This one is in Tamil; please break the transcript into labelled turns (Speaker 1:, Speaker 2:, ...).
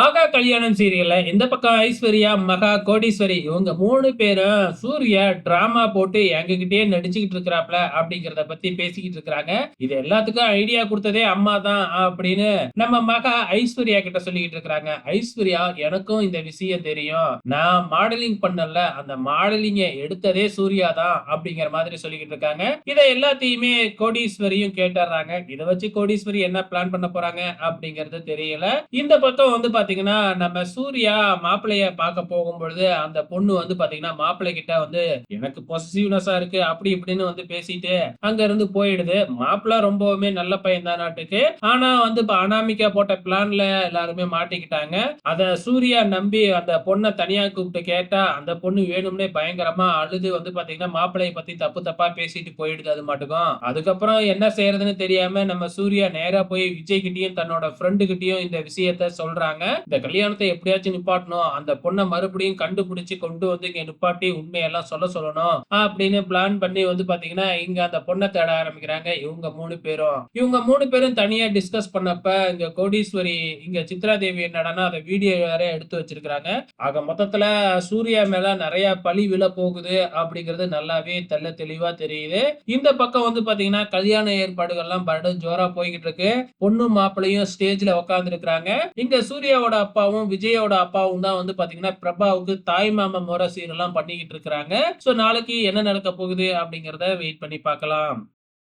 Speaker 1: ஆகா கல்யாணம் சீரியல்ல இந்த பக்கம் ஐஸ்வர்யா மகா கோடீஸ்வரி இவங்க மூணு பேரும் சூர்யா டிராமா போட்டு எங்ககிட்டயே நடிச்சுக்கிட்டு இருக்கிறாப்ல அப்படிங்கறத பத்தி பேசிக்கிட்டு இருக்கிறாங்க. இது எல்லாத்துக்கும் ஐடியா கொடுத்ததே அம்மா தான் அப்படின்னு நம்ம மகா ஐஸ்வர்யா கிட்ட சொல்லிக்கிட்டு இருக்கிறாங்க. ஐஸ்வர்யா எனக்கும் இந்த விஷயம் தெரியும். நான் மாடலிங் பண்ணல. அந்த மாடலிங்க எடுத்ததே சூர்யா தான் அப்படிங்கிற மாதிரி சொல்லிக்கிட்டு இருக்காங்க. இதை எல்லாத்தையுமே கோடீஸ்வரியும் கேட்டுறாங்க. இதை வச்சு கோடீஸ்வரி என்ன பிளான் பண்ண போறாங்க அப்படிங்கறது தெரியல. இந்த பக்கம் வந்து பாத்தீங்கன்னா நம்ம சூர்யா மாப்பிளைய பார்க்க போகும்பொழுது அந்த பொண்ணு வந்து பாத்தீங்கன்னா மாப்பிள்ளை கிட்ட வந்து எனக்கு பொசிசிவ்னஸா இருக்கு அப்படி இப்படின்னு வந்து பேசிட்டு அங்க இருந்து போயிடுது. மாப்பிள்ளை ரொம்பவுமே நல்ல பையன் தான் நாட்டுக்கு ஆனா வந்து இப்ப அனாமிக்கா போட்ட பிளான்ல எல்லாருமே மாட்டிக்கிட்டாங்க. அத சூர்யா நம்பி அந்த பொண்ணை தனியா கூப்பிட்டு கேட்டா அந்த பொண்ணு வேணும்னே பயங்கரமா அழுது வந்து பாத்தீங்கன்னா மாப்பிள்ளைய பத்தி தப்பு தப்பா பேசிட்டு போயிடுது அது மட்டுக்கும். அதுக்கப்புறம் என்ன செய்யறதுன்னு தெரியாம நம்ம சூர்யா நேரா போய் விஜய் கிட்டயும் தன்னோட ஃப்ரெண்டு கிட்டயும் இந்த விஷயத்த சொல்றாங்க. இந்த கல்யாணத்தை எப்படியாச்சும் நிப்பாட்டணும். அந்த பொண்ணை மறுபடியும் கண்டுபிடிச்சு கொண்டு வந்து இங்க நிப்பாட்டி உண்மையெல்லாம் சொல்ல சொல்லணும். அப்படின்னு பிளான் பண்ணி வந்து பாத்தீங்கன்னா இங்க அந்த பொண்ணை தேட ஆரம்பிக்கிறாங்க. இவங்க மூணு பேரும். இவங்க மூணு பேரும் தனியா டிஸ்கஸ் பண்ணப்ப இங்க கோடீஸ்வரி இங்க சித்ரா தேவி என்னடான்னா அதை வீடியோ வேற எடுத்து வச்சிருக்கிறாங்க. ஆக மொத்தத்துல சூர்யா மேல நிறைய பழி விழ போகுது அப்படிங்கிறது நல்லாவே தெல்ல தெளிவா தெரியுது. இந்த பக்கம் வந்து பாத்தீங்கன்னா கல்யாண ஏற்பாடுகள்லாம் படு ஜோரா போய்கிட்டு இருக்கு. பொண்ணு மாப்பிள்ளையும் ஸ்டேஜ்ல உட்கார்ந்து இருக்கிறாங்க இங்க விஜயோட அப்பாவும் விஜயோட அப்பாவும் தான் வந்து பாத்தீங்கன்னா பிரபாவுக்கு தாய் மாமா முறை சீரெல்லாம் பண்ணிக்கிட்டு இருக்கிறாங்க. சோ நாளைக்கு என்ன நடக்க போகுது அப்படிங்கறத வெயிட் பண்ணி பார்க்கலாம்.